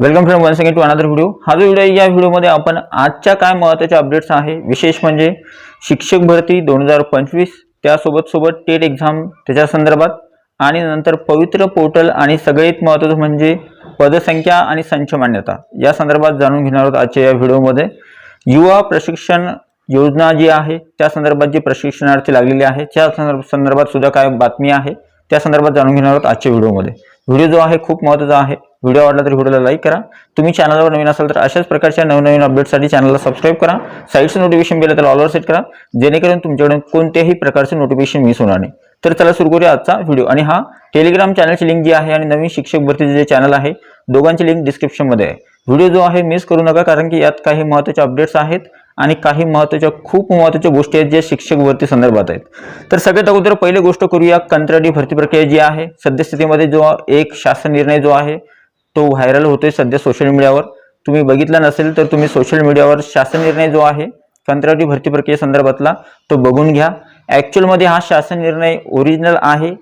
Welcome friend one second to another video हा जो video या व्हिडिओमध्ये आपण आजच्या काय महत्त्वाच्या अपडेट्स आहे विशेष म्हणजे शिक्षक भरती दोन हजार पंचवीस त्यासोबत सोबत टेट एक्झाम त्याच्या संदर्भात आणि नंतर पवित्र पोर्टल आणि सगळ्यात महत्त्वाचं म्हणजे पदसंख्या आणि संच मान्यता. या संदर्भात जाणून घेणार आहोत आजच्या या व्हिडिओमध्ये युवा प्रशिक्षण योजना जी आहे त्या संदर्भात जी प्रशिक्षणार्थी लागलेली आहे त्या संदर्भ संदर्भात सुद्धा काय बातमी आहे त्या संदर्भात जाणून घेणार आहोत आजच्या व्हिडिओमध्ये व्हिडिओ जो आहे खूप महत्त्वाचा आहे. व्हिडिओ आवडला तर व्हिडिओला लाईक करा. तुम्ही चॅनलवर नवीन असाल तर अशाच प्रकारच्या नवनवीन अपडेटसाठी चॅनलला सबस्क्राईब करा. साईडचं नोटिफिकेशन बेल तर ऑलवर सेट करा. जेणेकरून तुमच्याकडून कोणत्याही प्रकारचे नोटिफिकेशन मिस होणार नाही. तर चला सुरू करूया आजचा व्हिडिओ आणि हा टेलिग्राम चॅनलची लिंक जी आहे आणि नवीन शिक्षक भरतीचे जे चॅनल आहे दोघांची लिंक डिस्क्रिप्शनमध्ये आहे. व्हिडिओ जो आहे मिस करू नका कारण की यात काही महत्त्वाचे अपडेट्स आहेत. आणि काही महत्त्वाच्या खूप महत्त्वाच्या गोष्टी आहेत ज्या शिक्षक भरती संदर्भात आहेत. तर सगळ्यात अगोदर पहिली गोष्ट करूया कंत्राटी भरती प्रक्रिया जी आहे. सद्यस्थितीमध्ये जो एक शासन निर्णय जो आहे तो व्हायरल होतोय सध्या सोशल मीडियावर तुम्ही बघितला नसेल तर तुम्ही सोशल मीडियावर शासन निर्णय जो आहे कंत्राटी भरती प्रक्रिये संदर्भातला तो बघून घ्या. ॲक्च्युअलमध्ये हा शासन निर्णय ओरिजिनल आहे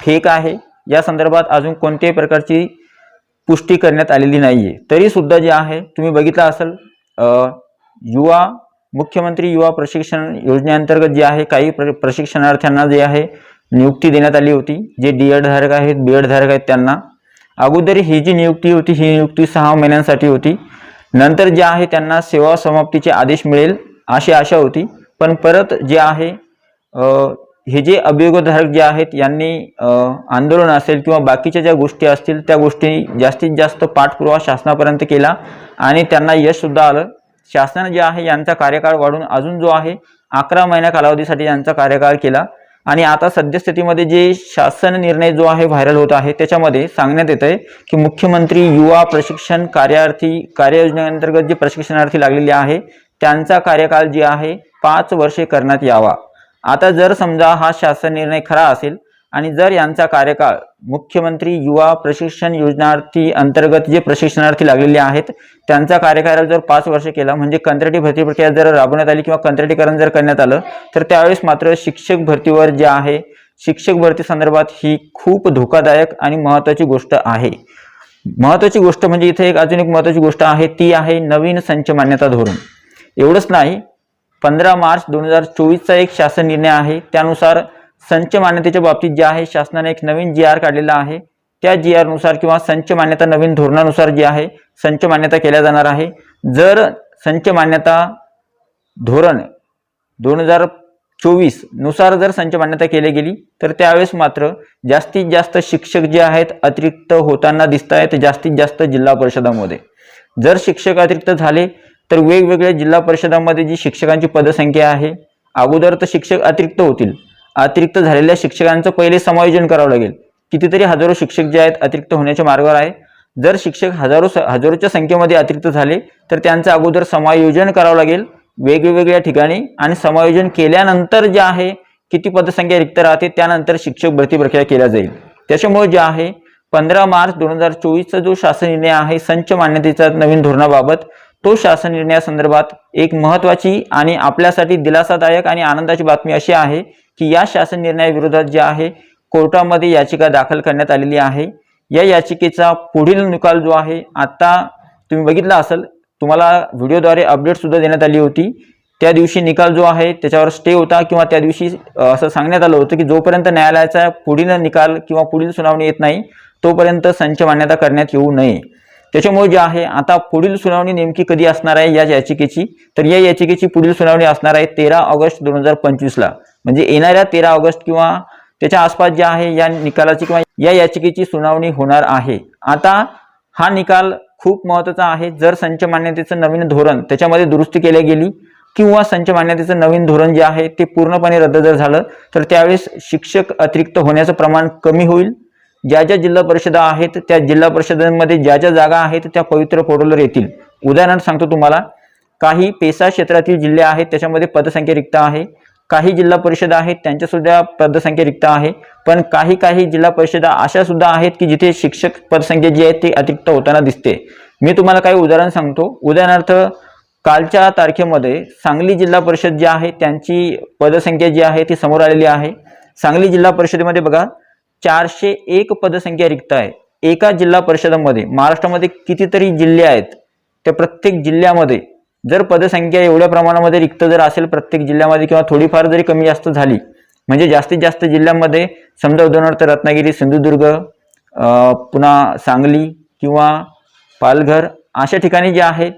फेक आहे या संदर्भात अजून कोणत्याही प्रकारची पुष्टी करण्यात आलेली नाही आहे तरीसुद्धा जे आहे तुम्ही बघितलं असेल युवा मुख्यमंत्री युवा प्रशिक्षण योजनेअंतर्गत जे आहे काही प्र प्रशिक्षणार्थ्यांना जे आहे नियुक्ती देण्यात आली होती. जे डी एड धारक आहेत बी एड धारक आहेत त्यांना. अगोदर ही जी नियुक्ती होती ही नियुक्ती सहा महिन्यांसाठी होती. नंतर जे आहे त्यांना सेवा समाप्तीचे आदेश मिळेल अशी आशा होती. पण परत जे आहे हे जे अभियोगधारक जे आहेत यांनी आंदोलन असेल किंवा बाकीच्या ज्या गोष्टी असतील त्या गोष्टी जास्तीत जास्त पाठपुरावा शासनापर्यंत केला आणि त्यांना यशसुद्धा आलं. शासन जे आहे यांचा कार्यकाळ वाढून अजून जो आहे अकरा महिन्या कालावधीसाठी यांचा कार्यकाळ केला. आणि आता सद्यस्थितीमध्ये जे शासन निर्णय जो आहे व्हायरल होत आहे त्याच्यामध्ये सांगण्यात येत आहे की मुख्यमंत्री युवा प्रशिक्षण कार्यार्थी कार्ययोजनेअंतर्गत जे प्रशिक्षणार्थी लागलेले आहे त्यांचा कार्यकाळ जे आहे पाच वर्षे करण्यात यावा. आता जर समजा हा शासन निर्णय खरा असेल आणि जर यांचा कार्यकाळ मुख्यमंत्री युवा प्रशिक्षण योजनार्थी अंतर्गत जे प्रशिक्षणार्थी लागलेले आहेत त्यांचा कार्यकाळ जर पाच वर्ष केला म्हणजे कंत्राटी भरती प्रक्रिया जर राबवण्यात आली किंवा कंत्राटीकरण जर करण्यात आलं तर त्यावेळेस मात्र शिक्षक भरतीवर जे आहे शिक्षक भरती संदर्भात ही खूप धोकादायक आणि महत्त्वाची गोष्ट आहे. महत्त्वाची गोष्ट म्हणजे इथे एक अजून एक महत्त्वाची गोष्ट आहे ती आहे नवीन संच मान्यता धोरण. एवढंच नाही पंधरा मार्च दोन हजार चोवीसचा एक शासन निर्णय आहे त्यानुसार संच मान्यतेच्या बाबतीत जे आहे शासनाने एक नवीन जी आर काढलेला आहे. त्या जी आरनुसार किंवा संच मान्यता नवीन धोरणानुसार जी आहे संच मान्यता केल्या जाणार आहे. जर संच मान्यता धोरण दोन हजार चोवीसनुसार जर संच मान्यता केली गेली तर त्यावेळेस मात्र जास्तीत जास्त शिक्षक जे आहेत अतिरिक्त होताना दिसत आहेत जास्तीत जास्त जिल्हा परिषदामध्ये. जर शिक्षक अतिरिक्त झाले तर वेगवेगळ्या जिल्हा परिषदामध्ये जी शिक्षकांची पदसंख्या आहे अगोदर तर शिक्षक अतिरिक्त होतील. अतिरिक्त झालेल्या शिक्षकांचं पहिले समायोजन करावं लागेल. कितीतरी हजारो शिक्षक जे आहेत अतिरिक्त होण्याच्या मार्गावर आहे. जर शिक्षक हजारो हजारोच्या संख्येमध्ये अतिरिक्त झाले तर त्यांचं अगोदर समायोजन करावं लागेल. वेगवेगळ्या ठिकाणी आणि समायोजन केल्यानंतर जे आहे किती पदसंख्या रिक्त राहते त्यानंतर शिक्षक भरती प्रक्रिया केल्या जाईल. त्याच्यामुळे जे आहे पंधरा मार्च दोन हजार चोवीसचा जो शासन निर्णय आहे संच मान्यतेचा नवीन धोरणाबाबत तो शासन निर्णयासंदर्भात एक महत्त्वाची आणि आपल्यासाठी दिलासादायक आणि आनंदाची बातमी अशी आहे की या शासन निर्णयाविरोधात जे आहे कोर्टामध्ये याचिका दाखल करण्यात आलेली आहे. या याचिकेचा पुढील निकाल जो आहे आता तुम्ही बघितला असेल तुम्हाला व्हिडिओद्वारे अपडेट सुद्धा देण्यात आली होती. त्या दिवशी निकाल जो आहे त्याच्यावर स्टे होता किंवा त्या दिवशी असं सांगण्यात आलं होतं की जोपर्यंत न्यायालयाचा पुढील निकाल किंवा पुढील सुनावणी येत नाही तोपर्यंत संच मान्यता करण्यात येऊ नये. त्याच्यामुळे जे आहे आता पुढील सुनावणी नेमकी कधी असणार आहे या याचिकेची? तर या याचिकेची पुढील सुनावणी असणार आहे तेरा ऑगस्ट दोन हजार पंचवीसला. म्हणजे येणाऱ्या तेरा ऑगस्ट किंवा त्याच्या आसपास जे आहे या निकालाची किंवा या याचिकेची सुनावणी होणार आहे. आता हा निकाल खूप महत्त्वाचा आहे. जर संच मान्यतेचं नवीन धोरण त्याच्यामध्ये दुरुस्ती केली गेली किंवा संच मान्यतेचं नवीन धोरण जे आहे ते पूर्णपणे रद्द जर झालं तर त्यावेळेस शिक्षक अतिरिक्त होण्याचं प्रमाण कमी होईल. ज्या ज्या जिल्हा परिषदा आहेत त्या जिल्हा परिषदांमध्ये ज्या ज्या जागा आहेत त्या पवित्र पोर्टलवर येतील. उदाहरण सांगतो तुम्हाला काही पेसा क्षेत्रातील जिल्हे आहेत त्याच्यामध्ये पदसंख्या रिक्त आहे. काही जिल्हा परिषदा आहेत त्यांच्या सुद्धा पदसंख्या रिक्त आहे. पण काही काही जिल्हा परिषदा अशा सुद्धा आहेत की जिथे शिक्षक पदसंख्या जी आहे ती अतिरिक्त होताना दिसते. मी तुम्हाला काही उदाहरण सांगतो. उदाहरणार्थ कालच्या तारखेमध्ये सांगली जिल्हा परिषद जी आहे त्यांची पदसंख्या जी आहे ती समोर आलेली आहे. सांगली जिल्हा परिषदेमध्ये बघा चारशे एक पदसंख्या रिक्त आहे एका जिल्हा परिषदामध्ये महाराष्ट्रामध्ये कितीतरी जिल्हे आहेत? त्या प्रत्येक जिल्ह्यामध्ये जर पदसंख्या एवढ्या प्रमाणामध्ये रिक्त जर असेल प्रत्येक जिल्ह्यामध्ये किंवा थोडीफार जरी कमी जास्त झाली म्हणजे जास्तीत जास्त जिल्ह्यांमध्ये समजा उदाहरणार्थ रत्नागिरी सिंधुदुर्ग पुन्हा सांगली किंवा पालघर अशा ठिकाणी जे आहे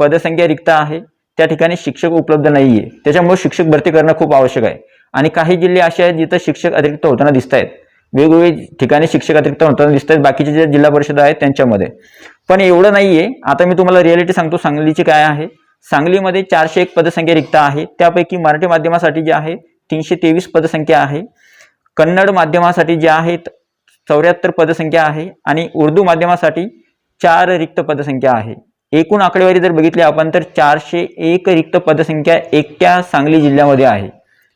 पदसंख्या रिक्त आहे त्या ठिकाणी शिक्षक उपलब्ध नाही आहे त्याच्यामुळे शिक्षक भरती करणं खूप आवश्यक आहे. आणि काही जिल्हे असे आहेत जिथं शिक्षक अतिरिक्त होताना दिसत आहेत वेगवेगळे ठिकाणी शिक्षक अतिरिक्त होताना दिसत आहेत बाकीचे जे जिल्हा परिषद आहेत त्यांच्यामध्ये. पण एवढं नाही आहे आता मी तुम्हाला रिअलिटी सांगतो सांगलीची काय आहे? सांगलीमध्ये चारशे एक पदसंख्या रिक्त आहे. त्यापैकी मराठी माध्यमासाठी जे आहे तीनशे तेवीस पदसंख्या आहे. कन्नड माध्यमासाठी जे आहेत चौऱ्याहत्तर पदसंख्या आहे. आणि उर्दू माध्यमासाठी चार रिक्त पदसंख्या आहे. एकूण आकडेवारी जर बघितली आपण तर चारशे एक रिक्त पदसंख्या एकट्या सांगली जिल्ह्यामध्ये आहे.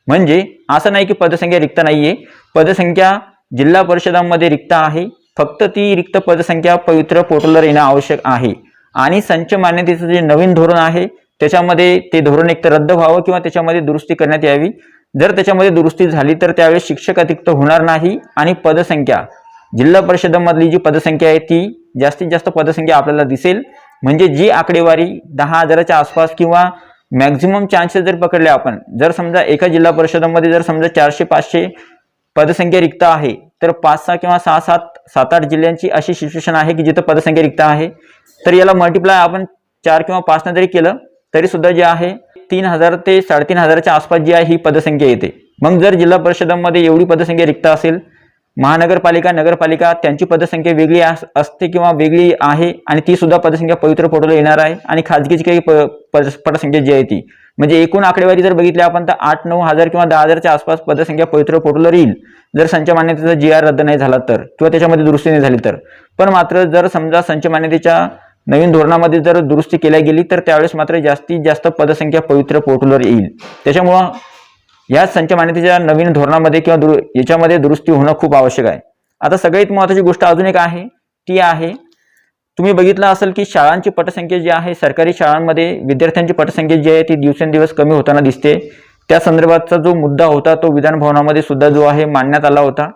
म्हणजे असं नाही की पदसंख्या रिक्त नाही आहे पदसंख्या जिल्हा परिषदांमध्ये रिक्त आहे. फक्त ती रिक्त पदसंख्या पवित्र पोर्टलवर येणं आवश्यक आहे. आणि संच मान्यतेचं जे नवीन धोरण आहे त्याच्यामध्ये ते धोरण एक तर रद्द व्हावं किंवा त्याच्यामध्ये दुरुस्ती करण्यात यावी. जर त्याच्यामध्ये दुरुस्ती झाली तर त्यावेळेस शिक्षक अतिरिक्त होणार नाही आणि पदसंख्या जिल्हा परिषदांमधली जी पदसंख्या आहे ती जास्तीत जास्त पदसंख्या आपल्याला दिसेल. म्हणजे जी आकडेवारी दहा हजाराच्या आसपास किंवा मॅक्झिमम चान्सेस जर पकडले आपण जर समजा एका जिल्हा परिषदामध्ये जर समजा चारशे पाचशे पदसंख्या रिक्त आहे. तर पाच सहा किंवा सहा सात सात आठ जिल्ह्यांची अशी सिच्युएशन आहे की जिथं पदसंख्या रिक्त आहे. तर याला मल्टिप्लाय आपण चार किंवा पाचनं जरी केलं तरी सुद्धा जे आहे तीन हजार ते साडेतीन हजाराच्या आसपास जी आहे ही पदसंख्या येते. मग जर जिल्हा परिषदांमध्ये एवढी पदसंख्या रिक्त असेल महानगरपालिका नगरपालिका त्यांची पदसंख्या वेगळी अस- असते किंवा वेगळी आहे आणि ती सुद्धा पदसंख्या पवित्र फोटोला येणार आहे आणि खाजगीची काही प- पद- पदसंख्या जी आहे ती. म्हणजे एकूण आकडेवारी जर बघितली आपण तर आठ नऊ हजार किंवा दहा हजारच्या आसपास पदसंख्या पवित्र पोर्टलवर येईल जर संच मान्यतेचा जी आर रद्द नाही झाला तर किंवा त्याच्यामध्ये दुरुस्ती नाही झाली तर. पण मात्र जर समजा संच मान्यतेच्या नवीन धोरणामध्ये जर दुरुस्ती केल्या गेली तर त्यावेळेस मात्र जास्तीत जास्त पदसंख्या पवित्र पोर्टलवर येईल. त्याच्यामुळं या संच मान्यतेच्या नवीन धोरणामध्ये किंवा दुरु याच्यामध्ये दुरुस्ती होणं खूप आवश्यक आहे. आता सगळ्यात महत्त्वाची गोष्ट अजून एक आहे ती आहे तुम्ही बघितलं असेल की शाळांची पटसंख्या जी आहे सरकारी शाळांमध्ये विद्यार्थ्यांची पटसंख्या जी आहे ती दिवसेंदिवस कमी होताना दिसते. त्या संदर्भातचा जो मुद्दा होता तो विधानभवनामध्ये सुद्धा जो आहे मांडण्यात आला होता.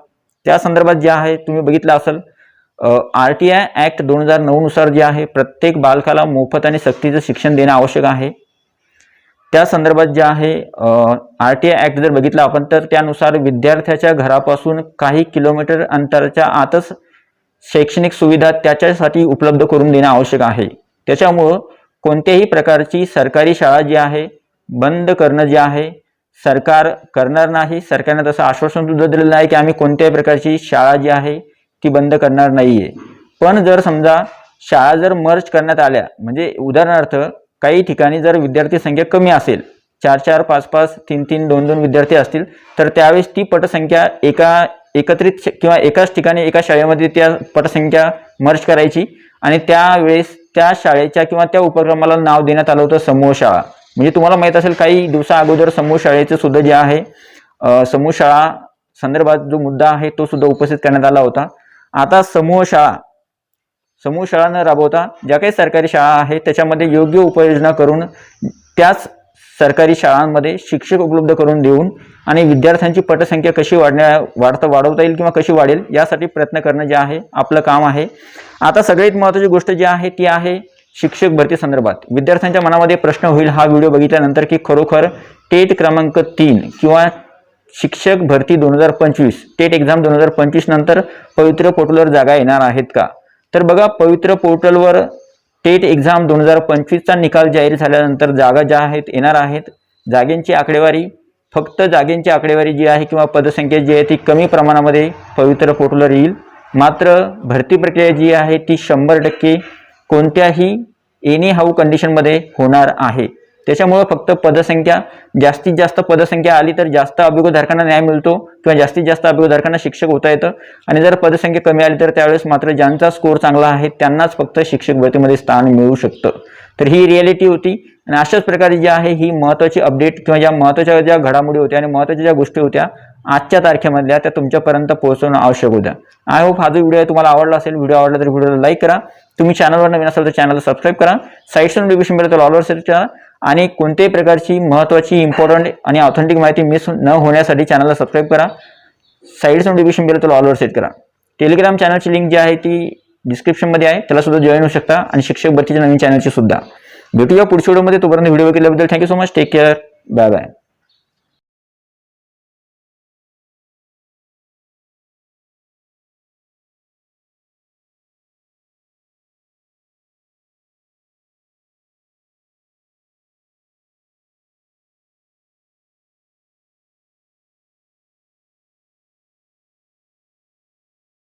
त्या संदर्भात जे आहे तुम्ही बघितलं असेल आर टी आय ॲक्ट दोन हजार नऊनुसार जे आहे प्रत्येक बालकाला मोफत आणि सक्तीचं शिक्षण देणं आवश्यक आहे. त्या संदर्भात जे आहे आर टी आय ॲक्ट जर बघितलं आपण तर त्यानुसार विद्यार्थ्याच्या घरापासून काही किलोमीटर अंतराच्या आतच शैक्षणिक सुविधा त्याच्यासाठी उपलब्ध करून देणं आवश्यक आहे. त्याच्यामुळं कोणत्याही प्रकारची सरकारी शाळा जी आहे बंद करणं जे आहे सरकार करणार नाही सरकारने तसं आश्वासन सुद्धा दिलेलं आहे की आम्ही कोणत्याही प्रकारची शाळा जी आहे ती बंद करणार नाही आहे पण जर समजा शाळा जर मर्ज करण्यात आल्या म्हणजे उदाहरणार्थ काही ठिकाणी जर विद्यार्थी संख्या कमी असेल चार चार पाच पाच तीन तीन दोन दोन विद्यार्थी असतील तर त्यावेळेस ती पटसंख्या एका एकत्रित श- किंवा एकाच ठिकाणी एका शाळेमध्ये त्या पटसंख्या मर्ज करायची आणि त्यावेळेस त्या शाळेच्या किंवा त्या उपक्रमाला नाव देण्यात आलं होतं समूह शाळा. म्हणजे तुम्हाला माहीत असेल काही दिवसा अगोदर समूह शाळेचं सुद्धा जे आहे समूह शाळा संदर्भात जो मुद्दा आहे तो सुद्धा उपस्थित करण्यात आला होता. आता समूह शाळा समूह शाळा न राबवता ज्या काही सरकारी शाळा आहेत त्याच्यामध्ये योग्य उपाययोजना करून त्याच सरकारी शाळांमध्ये शिक्षक उपलब्ध करून देऊन आणि विद्यार्थ्यांची पटसंख्या कशी वाढण्या वाढता वाढवता येईल किंवा कशी वाढेल यासाठी प्रयत्न करणं जे आहे आपलं काम आहे. आता सगळ्यात महत्त्वाची गोष्ट जी आहे ती आहे शिक्षक भरती संदर्भात. विद्यार्थ्यांच्या मनामध्ये प्रश्न होईल हा व्हिडिओ बघितल्यानंतर की खरोखर टेट क्रमांक तीन किंवा शिक्षक भरती दोन हजार पंचवीस टेट एक्झाम दोन हजार पंचवीस नंतर पवित्र पोर्टलवर जागा येणार आहेत का? तर बघा पवित्र पोर्टलवर टेट एक्झाम दोन हजार पंचवीसचा निकाल जाहीर झाल्यानंतर जागा ज्या आहेत येणार आहेत. जागेंची आकडेवारी फक्त जागेंची आकडेवारी जी आहे किंवा पदसंख्या जी आहे ती कमी प्रमाणामध्ये पवित्र पोर्टलवर येईल. मात्र भरती प्रक्रिया जी आहे ती शंभर टक्के कोणत्याही एनी हाऊ कंडिशनमध्ये होणार आहे. त्याच्यामुळं फक्त पदसंख्या जास्तीत जास्त पदसंख्या आली तर जास्त अभियोगधारकांना न्याय मिळतो किंवा जास्तीत जास्त अभियोगधारकांना शिक्षक होता येतं. आणि जर पदसंख्या कमी आली तर त्यावेळेस मात्र ज्यांचा स्कोर चांगला आहे त्यांनाच फक्त शिक्षक भरतीमध्ये स्थान मिळू शकतं. तर ही रियालिटी होती. आणि अशाच प्रकारे जी आहे ही महत्त्वाची अपडेट किंवा ज्या महत्त्वाच्या ज्या घडामोडी होत्या आणि महत्त्वाच्या ज्या गोष्टी होत्या आजच्या तारखेमधल्या त्या तुमच्यापर्यंत पोहोचवणं आवश्यक होत्या आय होप हा जो व्हिडिओ तुम्हाला आवडला असेल व्हिडिओ आवडला तर व्हिडिओला लाईक करा. तुम्ही चॅनलवर नवीन असाल तर चॅनलला सबस्क्राईब करा. साईट्स नोटिफिकेशन मिळेल तर ऑलवर सेट करा. आणि कोणत्याही प्रकारची महत्त्वाची इम्पॉर्टंट आणि ऑथेंटिक माहिती मिस न होण्यासाठी चॅनलला सबस्क्राईब करा. साईड्स नोटिफिकेशन बिल तर ऑलवर सेट करा. टेलिग्राम चॅनलची लिंक जी आहे ती डिस्क्रिप्शनमध्ये आहे. त्याला सुद्धा जॉईन होऊ शकता आणि शिक्षक भरतीच्या नवीन चॅनलची सुद्धा. भेटूया पुढच्या व्हिडिओमध्ये तोपर्यंत व्हिडिओ केल्याबद्दल thank you so much take care bye bye